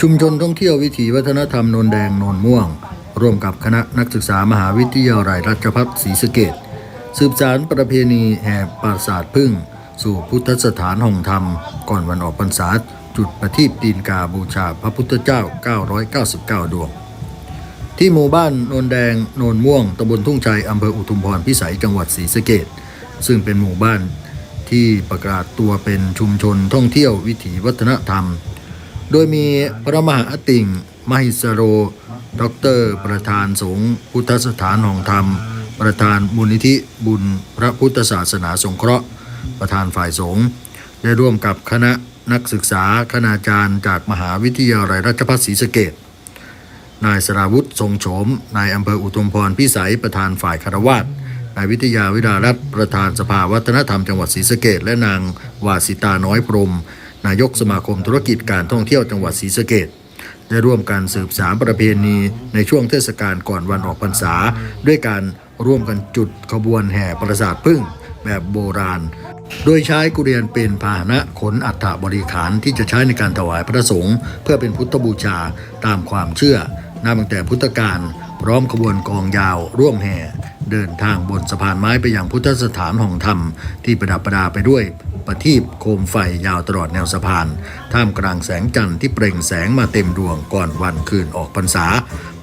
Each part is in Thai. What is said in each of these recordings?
ชุมชนท่องเที่ยววิถีวัฒนธรรมนนแดงนนม่วง ร่วมกับคณะนักศึกษามหาวิทยาลัยราชภัฏศรีสะเกดสืบสารประเพณีแห่ปราสาทพึ่ง สู่พุทธสถานห่องธรรม ก่อนวันออกพรรษาจุดประทีปตีนกาบูชาพระพุทธเจ้า 999 ดวง ที่หมู่บ้านโนนแดงโนนม่วงตำบลทุ่งชัยอำเภออุทุมพรพิสัยจังหวัดศรีสะเกดซึ่งเป็นหมู่บ้านที่ประกาศตัวเป็นชุมชนท่องเที่ยววิถีวัฒนธรรม โดยมีพระมหาอติ่ง มหิสโรดอกเตอรประธานสงฆ์พุทธสถานหองธรรม ประธานมูลนิธิบุญพระพุทธศาสนาสงเคราะห์ ประธานฝ่ายสงฆ์ได้ร่วมกับคณะนักศึกษาคณาจารย์จากมหาวิทยาลัยราชภัฏศรีสะเกดนายสราวุธทรงโฉม นายอำเภออุทุมพรพิสัยประธานฝ่ายคารวาสนายวิทยาวิดารัตประธานสภาวัฒนธรรมจังหวัดศรีสะเกดและนางวาสิตาน้อยพรม นายกสมาคมธุรกิจการท่องเที่ยวจังหวัดศรีสะเกดได้ร่วมกันสืบสารประเพณีในช่วงเทศกาลก่อนวันออกพรรษา ด้วยการร่วมกันจุดขบวนแห่ปราสาทพึ่งแบบโบราณ โดยใช้กุเรียนเป็นพาหนะขนอัฐบริขารที่จะใช้ในการถวายพระสงฆ์เพื่อเป็นพุทธบูชาตามความเชื่อนับตั้งแต่พุทธกาลพร้อมขบวนกองยาวร่วมแห่ เดินทางบนสะพานไม้ไปยังพุทธสถานห่องธรรมที่ประดับประดาไปด้วย ประทีปโคมไฟยาวตลอดแนวสะพาน ท่ามกลางแสงจันทร์ที่เปล่งแสงมาเต็มดวงก่อนวันคืนออกพรรษา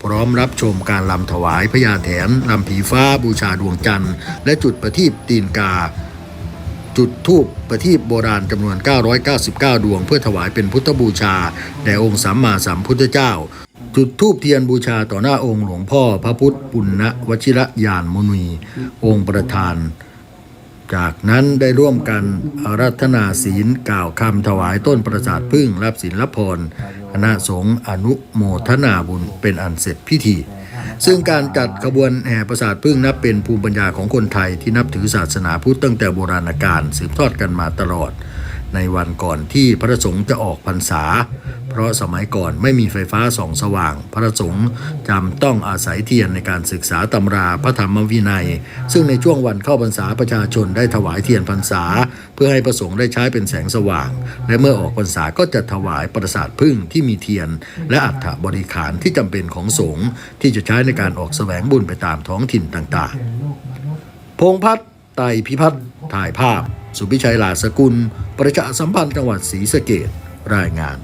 พร้อมรับชมการลำถวายพญาแถนลำผีฟ้าบูชาดวงจันทร์ และจุดประทีปตีนกา จุดทูปประทีปโบราณจำนวน 999 ดวง เพื่อถวายเป็นพุทธบูชาแด่องค์สัมมาสัมพุทธเจ้าจุดทูปเทียนบูชาต่อหน้าองค์หลวงพ่อพระพุทธปุณณวชิระยานมุนี องค์ประธาน จากนั้นได้ร่วมกันอารัธนาศีลกล่าวคำถวายต้นประสาทพึ่งรับศีลรับพรคณะสงฆ์อนุโมทนาบุญเป็นอันเสร็จพิธี ซึ่งการจัดขบวนแห่ประสาทพึ่งนับเป็นภูมิปัญญาของคนไทยที่นับถือศาสนาพุทธตั้งแต่โบราณกาลสืบทอดกันมาตลอด ในวันก่อนที่พระสงฆ์จะออกพรรษา เพราะสมัยก่อนไม่มีไฟฟ้าส่องสว่าง พระสงฆ์จำต้องอาศัยเทียนในการศึกษาตำราพระธรรมวินัย ซึ่งในช่วงวันเข้าพรรษาประชาชนได้ถวายเทียนพรรษา เพื่อให้พระสงฆ์ได้ใช้เป็นแสงสว่าง และเมื่อออกพรรษาก็จะถวายประสาทพึ่งที่มีเทียน และอัฐบริขารที่จำเป็นของสงฆ์ที่จะใช้ในการออกแสวงบุญไปตามท้องถิ่นต่างๆ พงพัฒน์ไตพิพัฒน์ถ่ายภาพ สุพิชัยลาสกุล ประชาสัมพันธ์จังหวัดศรีสะเกดรายงาน